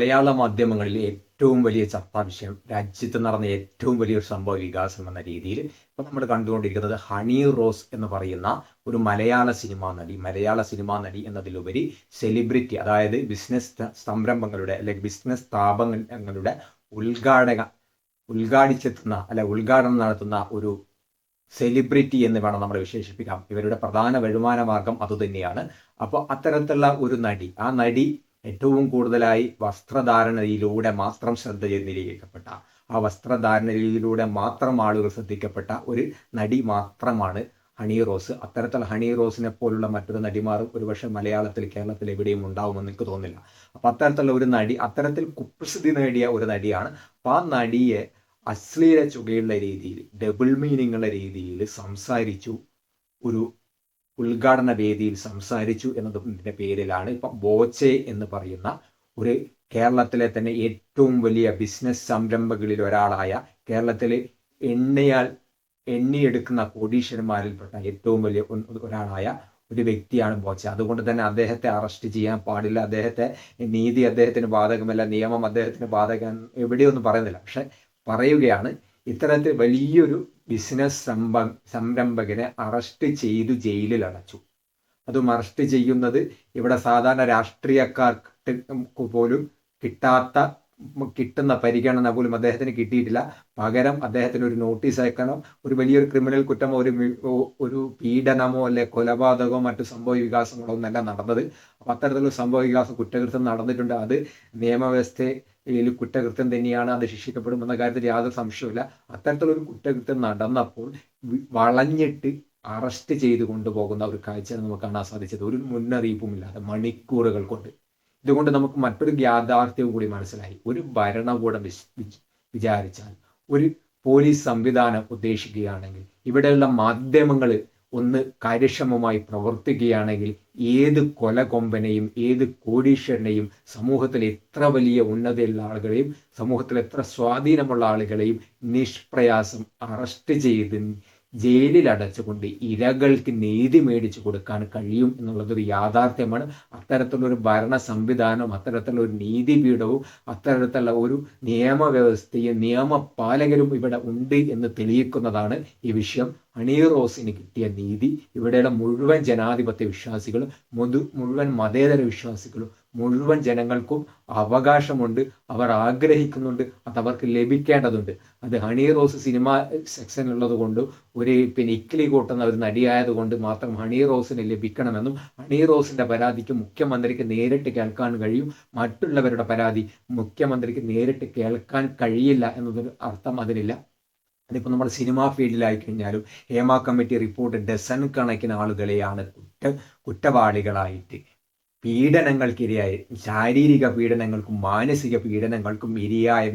മലയാള മാധ്യമങ്ങളിൽ ഏറ്റവും വലിയ ചർച്ചാ വിഷയം രാജ്യത്ത് നടന്ന ഏറ്റവും വലിയൊരു സംഭവ വികാസം എന്ന രീതിയിൽ ഇപ്പൊ നമ്മൾ കണ്ടുകൊണ്ടിരിക്കുന്നത് ഹണി റോസ് എന്ന് പറയുന്ന ഒരു മലയാള സിനിമാ നടി മലയാള സിനിമാ നടി എന്നതിലുപരി സെലിബ്രിറ്റി അതായത് ബിസിനസ് സംരംഭങ്ങളുടെ അല്ലെങ്കിൽ ബിസിനസ് സ്ഥാപനങ്ങളുടെ ഉദ്ഘാടക ഉദ്ഘാടിച്ചെത്തുന്ന അല്ലെ ഉദ്ഘാടനം നടത്തുന്ന ഒരു സെലിബ്രിറ്റി എന്ന് വേണം നമ്മൾ വിശേഷിപ്പിക്കാം. ഇവരുടെ പ്രധാന വരുമാന മാർഗം അതുതന്നെയാണ് അപ്പോൾ അത്തരത്തിലുള്ള ഒരു നടി ആ നടി ഏറ്റവും കൂടുതലായി വസ്ത്രധാരണയിലൂടെ മാത്രം ശ്രദ്ധ ചെന്നിരിക്കപ്പെട്ട ആ വസ്ത്രധാരണയിലൂടെ മാത്രം ആളുകൾ ശ്രദ്ധിക്കപ്പെട്ട ഒരു നടി മാത്രമാണ് ഹണി റോസ്. അത്തരത്തിൽ ഹണി റോസിനെ പോലുള്ള മറ്റൊരു നടിമാർ ഒരുപക്ഷെ മലയാളത്തിൽ കേരളത്തിൽ എവിടെയും ഉണ്ടാവുമെന്ന് എനിക്ക് തോന്നില്ല അപ്പൊ അത്തരത്തിലുള്ള ഒരു നടി അത്തരത്തിൽ കുപ്രസിദ്ധി നേടിയ ഒരു നടിയാണ്. അപ്പൊ ആ നടിയെ അശ്ലീല ചുകയുള്ള രീതിയിൽ ഡബിൾ മീനിങ് ഉള്ള രീതിയിൽ സംസാരിച്ചു ഒരു ഉദ്ഘാടന വേദിയിൽ സംസാരിച്ചു എന്നതിന്റെ പേരിലാണ് ഇപ്പം ബോച്ചെ എന്ന് പറയുന്ന ഒരു കേരളത്തിലെ തന്നെ ഏറ്റവും വലിയ ബിസിനസ് സംരംഭകളിൽ ഒരാളായ കേരളത്തിലെ എണ്ണയാൽ എണ്ണിയെടുക്കുന്ന കോടീശ്വരന്മാരിൽപ്പെട്ട ഏറ്റവും വലിയ ഒരാളായ ഒരു വ്യക്തിയാണ് ബോച്ച. അതുകൊണ്ട് തന്നെ അദ്ദേഹത്തെ അറസ്റ്റ് ചെയ്യാൻ പാടില്ല. അദ്ദേഹത്തെ നീതി അദ്ദേഹത്തിന് ബാധകമല്ല നിയമം അദ്ദേഹത്തിന് ബാധകം എവിടെയൊന്നും പറയുന്നില്ല. പക്ഷെ പറയുകയാണ് ഇത്തരത്തിൽ വലിയൊരു ബിസിനസ് സംഭ സംരംഭകനെ അറസ്റ്റ് ചെയ്ത് ജയിലിൽ അടച്ചു. അതും അറസ്റ്റ് ചെയ്യുന്നത് ഇവിടെ സാധാരണ രാഷ്ട്രീയക്കാർക്ക് പോലും കിട്ടാത്ത കിട്ടുന്ന പരിഗണന പോലും അദ്ദേഹത്തിന് കിട്ടിയിട്ടില്ല. പകരം അദ്ദേഹത്തിന് ഒരു നോട്ടീസ് അയക്കണം. ഒരു വലിയൊരു ക്രിമിനൽ കുറ്റമോ ഒരു ഒരു പീഡനമോ അല്ലെ കൊലപാതകമോ മറ്റു സംഭവ വികാസങ്ങളോ ഒന്നല്ല നടന്നത്. അപ്പൊ അത്തരത്തിലുള്ള സംഭവ വികാസം കുറ്റകൃത്യം നടന്നിട്ടുണ്ട്. അത് നിയമവ്യവസ്ഥയിൽ കുറ്റകൃത്യം തന്നെയാണ് അത് ശിക്ഷിക്കപ്പെടും എന്ന കാര്യത്തിൽ യാതൊരു സംശയവുമില്ല. അത്തരത്തിലൊരു കുറ്റകൃത്യം നടന്നപ്പോൾ വളഞ്ഞിട്ട് അറസ്റ്റ് ചെയ്ത് കൊണ്ടുപോകുന്ന ഒരു കാഴ്ച നമുക്ക് കാണാൻ സാധിച്ചത്. ഒരു മുന്നറിയിപ്പും ഇല്ലാതെ മണിക്കൂറുകൾ കൊണ്ട്. ഇതുകൊണ്ട് നമുക്ക് മറ്റൊരു യാഥാർത്ഥ്യവും കൂടി മനസ്സിലായി. ഒരു ഭരണകൂടം വിചാരിച്ചാൽ ഒരു പോലീസ് സംവിധാനം ഉദ്ദേശിക്കുകയാണെങ്കിൽ ഇവിടെയുള്ള മാധ്യമങ്ങൾ ഒന്ന് കാര്യക്ഷമമായി പ്രവർത്തിക്കുകയാണെങ്കിൽ ഏത് കൊലകൊമ്പനെയും ഏത് കോടീശ്വരനെയും സമൂഹത്തിൽ എത്ര വലിയ ഉന്നതയുള്ള ആളുകളെയും സമൂഹത്തിൽ എത്ര സ്വാധീനമുള്ള ആളുകളെയും നിഷ്പ്രയാസം അറസ്റ്റ് ചെയ്ത് ജയിലിൽ അടച്ചുകൊണ്ട് ഇരകൾക്ക് നീതി മേടിച്ചു കൊടുക്കാൻ കഴിയും എന്നുള്ളതൊരു യാഥാർത്ഥ്യമാണ്. അത്തരത്തിലൊരു ഭരണ സംവിധാനവും അത്തരത്തിലുള്ള ഒരു നീതിപീഠവും അത്തരത്തിലുള്ള ഒരു നിയമവ്യവസ്ഥയും നിയമപാലകരും ഇവിടെ ഉണ്ട് എന്ന് തെളിയിക്കുന്നതാണ് ഈ വിഷയം. ഹണി റോസിന് കിട്ടിയ നീതി ഇവിടെയുള്ള മുഴുവൻ ജനാധിപത്യ വിശ്വാസികളും മുതു മുഴുവൻ മതേതര വിശ്വാസികളും മുഴുവൻ ജനങ്ങൾക്കും അവകാശമുണ്ട്. അവർ ആഗ്രഹിക്കുന്നുണ്ട് അത് അവർക്ക് ലഭിക്കേണ്ടതുണ്ട്. അത് ഹണി റോസ് സിനിമ സെക്ഷനുള്ളത് കൊണ്ട് ഒരു പിന്നെ ഇക്കിലി കൂട്ടുന്ന ഒരു നടിയായത് കൊണ്ട് മാത്രം ഹണി റോസിന് ലഭിക്കണമെന്നും ഹണി റോസിന്റെ പരാതിക്ക് മുഖ്യമന്ത്രിക്ക് നേരിട്ട് കേൾക്കാൻ കഴിയും. മറ്റുള്ളവരുടെ പരാതി മുഖ്യമന്ത്രിക്ക് നേരിട്ട് കേൾക്കാൻ കഴിയില്ല എന്നതൊരു അർത്ഥം അതിനില്ല അതിപ്പോൾ നമ്മൾ സിനിമാ ഫീൽഡിലായി കഴിഞ്ഞാലും ഹേമ കമ്മിറ്റി റിപ്പോർട്ട് ഡസൺ കണക്കിന് ആളുകളെയാണ് കുറ്റ കുറ്റവാളികളായിട്ട്. പീഡനങ്ങൾക്കിരയായി ശാരീരിക പീഡനങ്ങൾക്കും മാനസിക പീഡനങ്ങൾക്കും ഇരയായ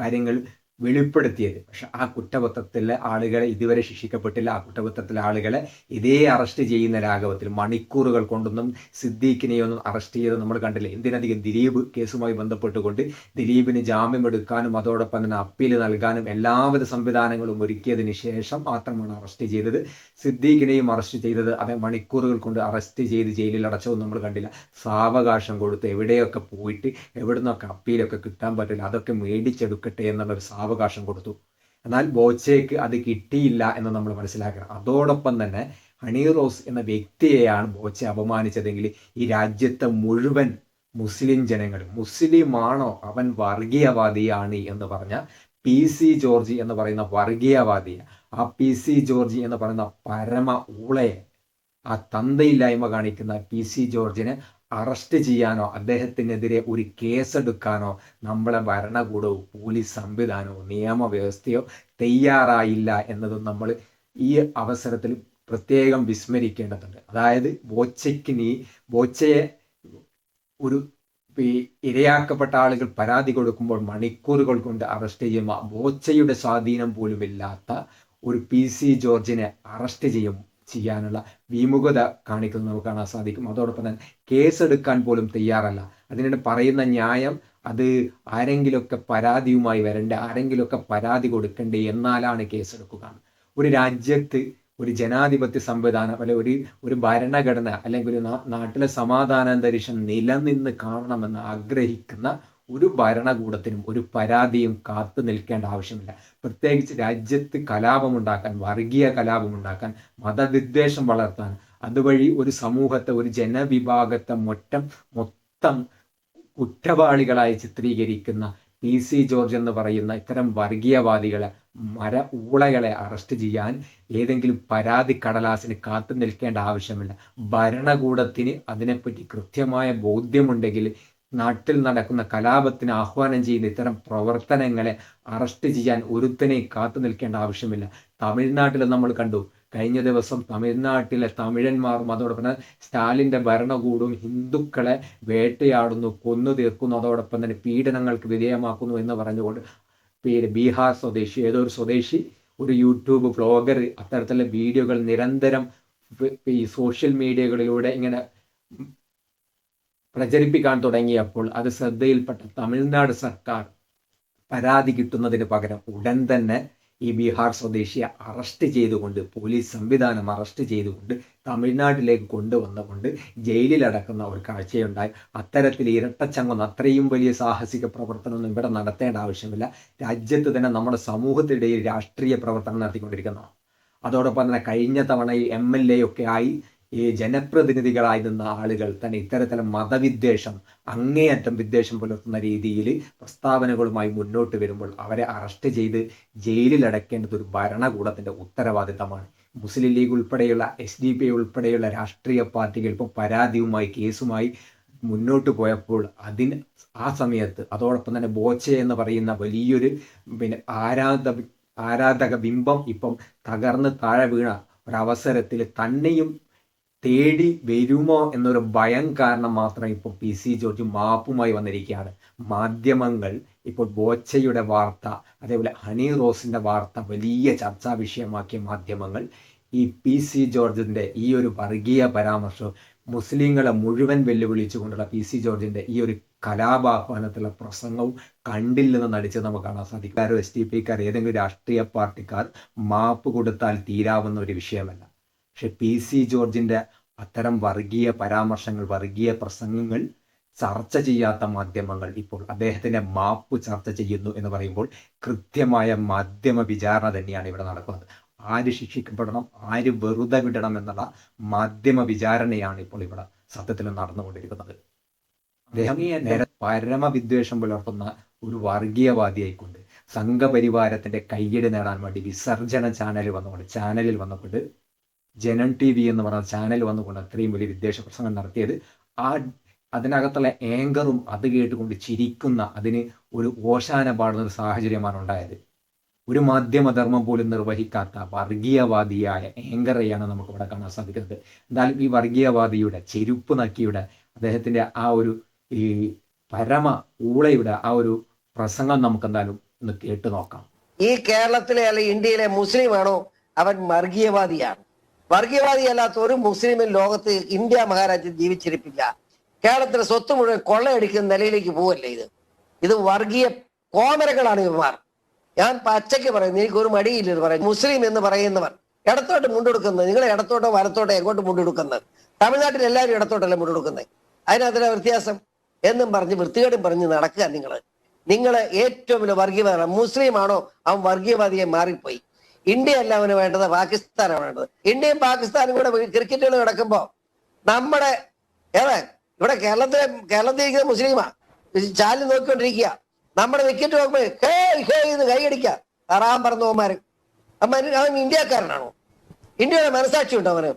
കാര്യങ്ങൾ വെളിപ്പെടുത്തിയത്. പക്ഷെ ആ കുറ്റപത്രത്തിലെ ആളുകളെ ഇതുവരെ ശിക്ഷിക്കപ്പെട്ടില്ല. ആ കുറ്റപത്രത്തിലെ ആളുകളെ ഇതേ അറസ്റ്റ് ചെയ്യുന്ന രാഘവത്തിൽ മണിക്കൂറുകൾ കൊണ്ടൊന്നും സിദ്ദീഖിനെയൊന്നും അറസ്റ്റ് ചെയ്ത് നമ്മൾ കണ്ടില്ല. എന്തിനധികം ദിലീപ് കേസുമായി ബന്ധപ്പെട്ടുകൊണ്ട് ദിലീപിന് ജാമ്യം എടുക്കാനും അതോടൊപ്പം തന്നെ അപ്പീൽ നൽകാനും എല്ലാവിധ സംവിധാനങ്ങളും ഒരുക്കിയതിന് ശേഷം മാത്രമാണ് അറസ്റ്റ് ചെയ്തത്. സിദ്ദീഖിനെയും അറസ്റ്റ് ചെയ്തത് അതേ മണിക്കൂറുകൾ കൊണ്ട് അറസ്റ്റ് ചെയ്ത് ജയിലിൽ അടച്ചതൊന്നും നമ്മൾ കണ്ടില്ല. സാവകാശം കൊടുത്ത് എവിടെയൊക്കെ പോയിട്ട് എവിടുന്നൊക്കെ അപ്പീലൊക്കെ കിട്ടാൻ പറ്റില്ല അതൊക്കെ മേടിച്ചെടുക്കട്ടെ എന്നുള്ളൊരു സാവ അവകാശം കൊടുത്തു. എന്നാൽ ബോച്ചയ്ക്ക് അത് കിട്ടിയില്ല എന്ന് നമ്മൾ മനസ്സിലാക്കണം. അതോടൊപ്പം തന്നെ ഹണി റോസ് എന്ന വ്യക്തിയെയാണ് ബോച്ച അപമാനിച്ചതെങ്കിൽ ഈ രാജ്യത്തെ മുഴുവൻ മുസ്ലിം ജനങ്ങൾ മുസ്ലിമാണോ അവൻ വർഗീയവാദിയാണ് എന്ന് പറഞ്ഞ പി സി ജോർജ് എന്ന് പറയുന്ന വർഗീയവാദി ആ പി സി ജോർജ് എന്ന് പറയുന്ന പരമ ഊളയെ ആ തന്തയില്ലായ്മ കാണിക്കുന്ന പി സി ജോർജിനെ അറസ്റ്റ് ചെയ്യാനോ അദ്ദേഹത്തിനെതിരെ ഒരു കേസെടുക്കാനോ നമ്മളെ ഭരണകൂടവും പോലീസ് സംവിധാനവും നിയമവ്യവസ്ഥയോ തയ്യാറായില്ല എന്നതും നമ്മൾ ഈ അവസരത്തിൽ പ്രത്യേകം വിസ്മരിക്കേണ്ടതുണ്ട്. അതായത് ബോച്ചയ്ക്ക് നീ ബോച്ചയെ ഒരു ഇരയാക്കപ്പെട്ട ആളുകൾ പരാതി കൊടുക്കുമ്പോൾ മണിക്കൂറുകൾ കൊണ്ട് അറസ്റ്റ് ചെയ്യുമ്പോൾ ബോച്ചയുടെ സ്വാധീനം പോലുമില്ലാത്ത ഒരു പി സി ജോർജിനെ അറസ്റ്റ് ചെയ്യും. ചെയ്യാനുള്ള വിമുഖത കാണിക്കുന്നത് നമുക്ക് കാണാൻ സാധിക്കും. അതോടൊപ്പം തന്നെ കേസെടുക്കാൻ പോലും തയ്യാറല്ല. അതിനിടെ പറയുന്ന ന്യായം അത് ആരെങ്കിലുമൊക്കെ പരാതിയുമായി വരണ്ട ആരെങ്കിലുമൊക്കെ പരാതി കൊടുക്കണ്ടേ എന്നാലാണ് കേസെടുക്കുക ഒരു രാജ്യത്ത് ഒരു ജനാധിപത്യ സംവിധാനം അല്ലെ ഒരു ഒരു ഭരണഘടന അല്ലെങ്കിൽ ഒരു നാട്ടിലെ സമാധാനാന്തരീക്ഷം നിലനിന്ന് കാണണമെന്ന് ആഗ്രഹിക്കുന്ന ഒരു ഭരണകൂടത്തിനും ഒരു പരാതിയും കാത്തു നിൽക്കേണ്ട ആവശ്യമില്ല. പ്രത്യേകിച്ച് രാജ്യത്ത് കലാപമുണ്ടാക്കാൻ വർഗീയ കലാപമുണ്ടാക്കാൻ മതവിദ്വേഷം വളർത്താൻ അതുവഴി ഒരു സമൂഹത്തെ ഒരു ജനവിഭാഗത്തെ മൊറ്റം മൊത്തം കുറ്റവാളികളായി ചിത്രീകരിക്കുന്ന പി സി ജോർജ് എന്ന് പറയുന്ന ഇത്തരം വർഗീയവാദികളെ മര ഊളകളെ അറസ്റ്റ് ചെയ്യാൻ ഏതെങ്കിലും പരാതി കടലാസിന് കാത്തു നിൽക്കേണ്ട ആവശ്യമില്ല. ഭരണകൂടത്തിന് അതിനെപ്പറ്റി കൃത്യമായ ബോധ്യമുണ്ടെങ്കിൽ നാട്ടിൽ നടക്കുന്ന കലാപത്തിന് ആഹ്വാനം ചെയ്യുന്ന ഇത്തരം പ്രവർത്തനങ്ങളെ അറസ്റ്റ് ചെയ്യാൻ ഒരുത്തനെയും കാത്തു നിൽക്കേണ്ട ആവശ്യമില്ല. തമിഴ്നാട്ടിൽ നമ്മൾ കണ്ടു. കഴിഞ്ഞ ദിവസം തമിഴ്നാട്ടിലെ തമിഴന്മാരും അതോടൊപ്പം തന്നെ സ്റ്റാലിന്റെ ഭരണകൂടവും ഹിന്ദുക്കളെ വേട്ടയാടുന്നു കൊന്നു തീർക്കുന്നു അതോടൊപ്പം തന്നെ പീഡനങ്ങൾക്ക് വിധേയമാക്കുന്നു എന്ന് പറഞ്ഞുകൊണ്ട് പേര് ബീഹാർ സ്വദേശി. ഏതോ ഒരു സ്വദേശി ഒരു യൂട്യൂബ് ബ്ലോഗർ അത്തരത്തിലുള്ള വീഡിയോകൾ നിരന്തരം ഈ സോഷ്യൽ മീഡിയകളിലൂടെ ഇങ്ങനെ പ്രചരിപ്പിക്കാൻ തുടങ്ങിയപ്പോൾ അത് ശ്രദ്ധയിൽപ്പെട്ട തമിഴ്നാട് സർക്കാർ പരാതി കിട്ടുന്നതിന് പകരം ഉടൻ തന്നെ ഈ ബീഹാർ സ്വദേശിയെ അറസ്റ്റ് ചെയ്തുകൊണ്ട് പോലീസ് സംവിധാനം അറസ്റ്റ് ചെയ്തുകൊണ്ട് തമിഴ്നാട്ടിലേക്ക് കൊണ്ടുവന്നുകൊണ്ട് ജയിലിലടക്കുന്ന ഒരു കാഴ്ചയുണ്ടായി. അത്തരത്തിൽ ഇരട്ടച്ചങ്ങൊന്നും അത്രയും വലിയ സാഹസിക പ്രവർത്തനമൊന്നും ഇവിടെ നടത്തേണ്ട ആവശ്യമില്ല. രാജ്യത്ത് തന്നെ നമ്മുടെ സമൂഹത്തിനിടയിൽ രാഷ്ട്രീയ പ്രവർത്തനം നടത്തിക്കൊണ്ടിരിക്കുന്നതാണ് അതോടൊപ്പം തന്നെ കഴിഞ്ഞ തവണ ഈ എം എൽ എ ഒക്കെ ആയി ഈ ജനപ്രതിനിധികളായി നിന്ന ആളുകൾ തന്നെ ഇത്തരത്തിലെ മതവിദ്വേഷം അങ്ങേയറ്റം വിദ്വേഷം പുലർത്തുന്ന രീതിയിൽ പ്രസ്താവനകളുമായി മുന്നോട്ട് വരുമ്പോൾ അവരെ അറസ്റ്റ് ചെയ്ത് ജയിലിൽ അടയ്ക്കേണ്ടത് ഒരു ഭരണകൂടത്തിന്റെ ഉത്തരവാദിത്തമാണ്. മുസ്ലിം ലീഗ് ഉൾപ്പെടെയുള്ള എസ് ഡി പി ഉൾപ്പെടെയുള്ള രാഷ്ട്രീയ പാർട്ടികൾ ഇപ്പോൾ പരാതിയുമായി കേസുമായി മുന്നോട്ട് പോയപ്പോൾ അതിന് ആ സമയത്ത് അതോടൊപ്പം തന്നെ ബോച്ചെ എന്ന് പറയുന്ന വലിയൊരു പിന്നെ ആരാധ ആരാധക ബിംബം ഇപ്പം തകർന്ന് താഴെ വീണ ഒരവസരത്തിൽ തന്നെയും തേടി വരുമോ എന്നൊരു ഭയം കാരണം മാത്രം ഇപ്പോൾ പി സി ജോർജ് മാപ്പുമായി വന്നിരിക്കുകയാണ്. മാധ്യമങ്ങൾ ഇപ്പോൾ ബോച്ചയുടെ വാർത്ത അതേപോലെ ഹണി റോസിന്റെ വാർത്ത വലിയ ചർച്ചാ വിഷയമാക്കിയ മാധ്യമങ്ങൾ ഈ പി സി ജോർജിന്റെ ഈ ഒരു വർഗീയ പരാമർശം മുസ്ലിങ്ങളെ മുഴുവൻ വെല്ലുവിളിച്ചുകൊണ്ടുള്ള പി സി ജോർജിന്റെ ഈ ഒരു കലാപാഹ്വാനത്തിലുള്ള പ്രസംഗവും കണ്ടില്ലെന്ന് നടിച്ച് നമുക്ക് കാണാൻ സാധിക്കും. എസ് ടി പിക്കാർ ഏതെങ്കിലും രാഷ്ട്രീയ പാർട്ടിക്കാർ മാപ്പ് കൊടുത്താൽ തീരാവുന്ന ഒരു വിഷയമല്ല. പക്ഷെ പി സി ജോർജിന്റെ അത്തരം വർഗീയ പരാമർശങ്ങൾ വർഗീയ പ്രസംഗങ്ങൾ ചർച്ച ചെയ്യാത്ത മാധ്യമങ്ങൾ ഇപ്പോൾ അദ്ദേഹത്തിന്റെ മാപ്പ് ചർച്ച ചെയ്യുന്നു എന്ന് പറയുമ്പോൾ കൃത്യമായ മാധ്യമ വിചാരണ തന്നെയാണ് ഇവിടെ നടക്കുന്നത്. ആര് ശിക്ഷിക്കപ്പെടണം ആര് വെറുതെ വിടണം എന്നുള്ള മാധ്യമ വിചാരണയാണ് ഇപ്പോൾ ഇവിടെ സത്യത്തിൽ നടന്നുകൊണ്ടിരിക്കുന്നത്. അദ്ദേഹം നേരെ പരമവിദ്വേഷം പുലർത്തുന്ന ഒരു വർഗീയവാദിയായിക്കൊണ്ട് സംഘപരിവാരത്തിന്റെ കയ്യടി നേടാൻ വേണ്ടി വിസർജന ചാനൽ വന്നുകൊണ്ട് ചാനലിൽ വന്നുകൊണ്ട് ജനൻ ടി വി എന്ന് പറഞ്ഞ ചാനൽ വന്നുകൊണ്ട് അത്രയും വലിയ വിദ്വേഷ പ്രസംഗം നടത്തിയത്. ആ അതിനകത്തുള്ള ഏങ്കറും അത് കേട്ടുകൊണ്ട് ചിരിക്കുന്ന അതിന് ഒരു ഓശാന പാടുന്ന ഒരു സാഹചര്യമാണ് ഉണ്ടായത്. ഒരു മാധ്യമധർമ്മം പോലും നിർവഹിക്കാത്ത വർഗീയവാദിയായ ഏങ്കറെയാണ് നമുക്ക് ഇവിടെ കാണാൻ സാധിക്കുന്നത്. എന്തായാലും ഈ വർഗീയവാദിയുടെ ചെരുപ്പ് നക്കിയുടെ അദ്ദേഹത്തിന്റെ ആ ഒരു ഈ പരമ ഊളയുടെ ആ ഒരു പ്രസംഗം നമുക്ക് എന്തായാലും ഒന്ന് കേട്ടു നോക്കാം. ഈ കേരളത്തിലെ അല്ലെ ഇന്ത്യയിലെ മുസ്ലിമാണോ അവൻ വർഗീയവാദിയാണ്? വർഗീയവാദിയല്ലാത്ത ഒരു മുസ്ലിമും ലോകത്ത് ഇന്ത്യ മഹാരാജ്യം ജീവിച്ചിരിപ്പില്ല. കേരളത്തിലെ സ്വത്ത് മുഴുവൻ കൊള്ളയടിക്കുന്ന നിലയിലേക്ക് പോവല്ലേ ഇത്? ഇത് വർഗീയ കോമരകളാണ് ഇവന്മാർ. ഞാൻ പച്ചയ്ക്ക് പറയുന്നു എനിക്ക് ഒരു മടിയില്ല ഇത് പറയും മുസ്ലിം എന്ന് പറയുന്നവർ ഇടത്തോട്ട് മുണ്ടെടുക്കുന്നത് നിങ്ങൾ ഇടത്തോട്ടോ വലത്തോട്ടോ എങ്ങോട്ട് മുണ്ടെടുക്കുന്നത്? തമിഴ്നാട്ടിൽ എല്ലാവരും ഇടത്തോട്ടല്ലേ മുണ്ടെടുക്കുന്നത്? അതിനകത്തിലെ വ്യത്യാസം? എന്നും പറഞ്ഞ് വൃത്തികേടും പറഞ്ഞ് നടക്കുക നിങ്ങൾ നിങ്ങൾ ഏറ്റവും വലിയ വർഗീയവാദമാണ് മുസ്ലിം ആണോ അവൻ വർഗീയവാദിയെ മാറിപ്പോയി. ഇന്ത്യ അല്ല അവന് വേണ്ടത് പാകിസ്ഥാനാണ് വേണ്ടത്. ഇന്ത്യയും പാകിസ്ഥാനും കൂടെ ക്രിക്കറ്റുകൾ കിടക്കുമ്പോ നമ്മുടെ ഏതാ? ഇവിടെ കേരളത്തിലെ കേരളത്തിൽ ഇരിക്കുന്ന മുസ്ലിമാ ചാലിൽ നോക്കിക്കൊണ്ടിരിക്കുക. നമ്മുടെ വിക്കറ്റ് നോക്കുമ്പോ ഹേ ഹേ എന്ന് കൈയടിക്കുക തറാൻ പറഞ്ഞ ഓമാര് അവൻ അവൻ ഇന്ത്യക്കാരനാണോ? ഇന്ത്യയുടെ മനസാക്ഷി ഉണ്ടോ അവന്?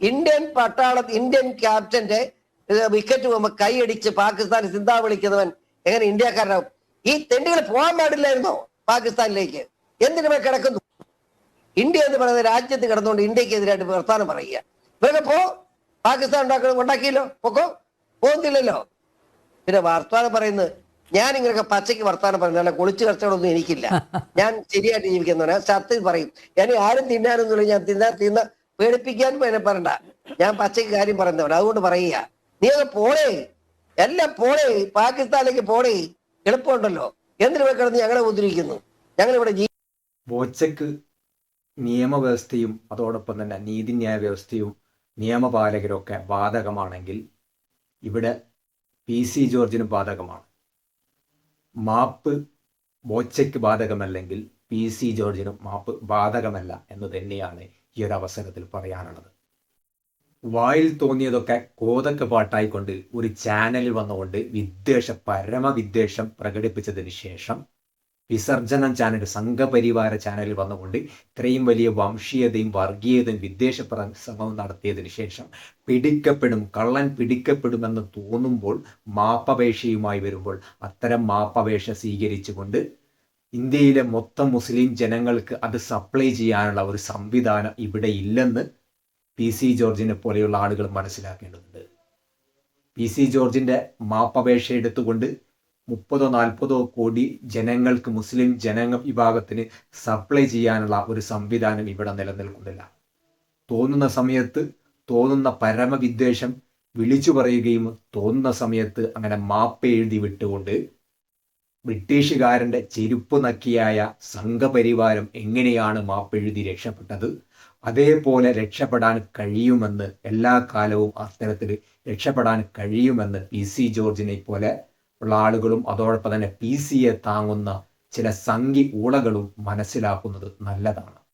ഇന്ത്യൻ പട്ടാള ഇന്ത്യൻ ക്യാപ്റ്റന്റെ വിക്കറ്റ് പോകുമ്പോ കൈയടിച്ച് പാകിസ്ഥാൻ സിന്ധാ വിളിക്കുന്നവൻ എങ്ങനെ ഇന്ത്യക്കാരനാവും? ഈ തെണ്ടികൾ പോകാൻ പാടില്ലായിരുന്നോ പാകിസ്ഥാനിലേക്ക്? എന്തിനു കിടക്കുന്നു? ഇന്ത്യ എന്ന് പറയുന്ന രാജ്യത്ത് കിടന്നുകൊണ്ട് ഇന്ത്യക്കെതിരായിട്ട് വർത്താനം പറയുക. ഇവരൊക്കെ പോ. പാകിസ്ഥാൻ ഉണ്ടാക്കണം ഉണ്ടാക്കിയല്ലോ പൊക്കോ. പോകുന്നില്ലല്ലോ. പിന്നെ വർത്താനം പറയുന്നത് ഞാൻ ഇങ്ങനെയൊക്കെ പച്ചയ്ക്ക് വർത്താനം പറയുന്നത് അല്ല കുളിച്ചു കച്ചവടമൊന്നും എനിക്കില്ല. ഞാൻ ശരിയായിട്ട് ജീവിക്കുന്നവനാ സത്യം പറയും. ഞാൻ ആരും തിന്നാനൊന്നുമില്ല ഞാൻ തിന്നാൻ തിന്ന പേടിപ്പിക്കാനും എന്നെ പറയണ്ട. ഞാൻ പച്ചയ്ക്ക് കാര്യം പറയുന്നവൻ അതുകൊണ്ട് പറയുക. നീ അത് പോളേ. എല്ലാം പോളേ. പാകിസ്ഥാനിലേക്ക് പോളേ. എളുപ്പമുണ്ടല്ലോ. എന്തിനു കിടന്ന് ഞങ്ങളെ ഉദ്ധരിക്കുന്നു ഞങ്ങളിവിടെ ബോച്ചക്ക് നിയമവ്യവസ്ഥയും അതോടൊപ്പം തന്നെ നീതിന്യായ വ്യവസ്ഥയും നിയമപാലകരൊക്കെ ബാധകമാണെങ്കിൽ ഇവിടെ പി സി ജോർജിന് ബാധകമാണ്. മാപ്പ് ബോച്ചയ്ക്ക് ബാധകമല്ലെങ്കിൽ പി സി ജോർജിനും മാപ്പ് ബാധകമല്ല എന്ന് തന്നെയാണ് ഈ ഒരു അവസരത്തിൽ പറയാനുള്ളത്. വായിൽ തോന്നിയതൊക്കെ കോതക്ക് പാട്ടായിക്കൊണ്ട് ഒരു ചാനലിൽ വന്നുകൊണ്ട് വിദ്വേഷ പരമവിദ്വേഷം പ്രകടിപ്പിച്ചതിന് ശേഷം വിസർജനം ചാനൽ സംഘപരിവാര ചാനലിൽ വന്നുകൊണ്ട് ഇത്രയും വലിയ വംശീയതയും വർഗീയതയും വിദ്വേഷ പ്രസംഗവും നടത്തിയതിന് ശേഷം പിടിക്കപ്പെടും കള്ളൻ പിടിക്കപ്പെടുമെന്ന് തോന്നുമ്പോൾ മാപ്പപേക്ഷയുമായി വരുമ്പോൾ അത്തരം മാപ്പപേക്ഷ സ്വീകരിച്ചുകൊണ്ട് ഇന്ത്യയിലെ മൊത്തം മുസ്ലിം ജനങ്ങൾക്ക് അത് സപ്ലൈ ചെയ്യാനുള്ള ഒരു സംവിധാനം ഇവിടെ ഇല്ലെന്ന് പി സി ജോർജിനെ പോലെയുള്ള ആളുകൾ മനസ്സിലാക്കേണ്ടതുണ്ട്. പി സി ജോർജിന്റെ മാപ്പപേക്ഷ എടുത്തുകൊണ്ട് മുപ്പതോ നാൽപ്പതോ കോടി ജനങ്ങൾക്ക് മുസ്ലിം ജനങ്ങ വിഭാഗത്തിന് സപ്ലൈ ചെയ്യാനുള്ള ഒരു സംവിധാനം ഇവിടെ നിലനിൽക്കുന്നില്ല. തോന്നുന്ന സമയത്ത് തോന്നുന്ന പരമവിദ്വേഷം വിളിച്ചു പറയുകയും തോന്നുന്ന സമയത്ത് അങ്ങനെ മാപ്പ് എഴുതി വിട്ടുകൊണ്ട് ബ്രിട്ടീഷുകാരന്റെ ചെരുപ്പ് നക്കിയായ സംഘപരിവാരം എങ്ങനെയാണ് മാപ്പെഴുതി രക്ഷപ്പെട്ടത്? അതേപോലെ രക്ഷപ്പെടാൻ കഴിയുമെന്ന് എല്ലാ കാലവും അത്തരത്തിൽ രക്ഷപ്പെടാൻ കഴിയുമെന്ന് പി സി ജോർജിനെ പോലെ ഉള്ള ആളുകളും അതോടൊപ്പം തന്നെ പി സിയെ താങ്ങുന്ന ചില സംഘി ഊളകളും മനസ്സിലാക്കുന്നത് നല്ലതാണ്.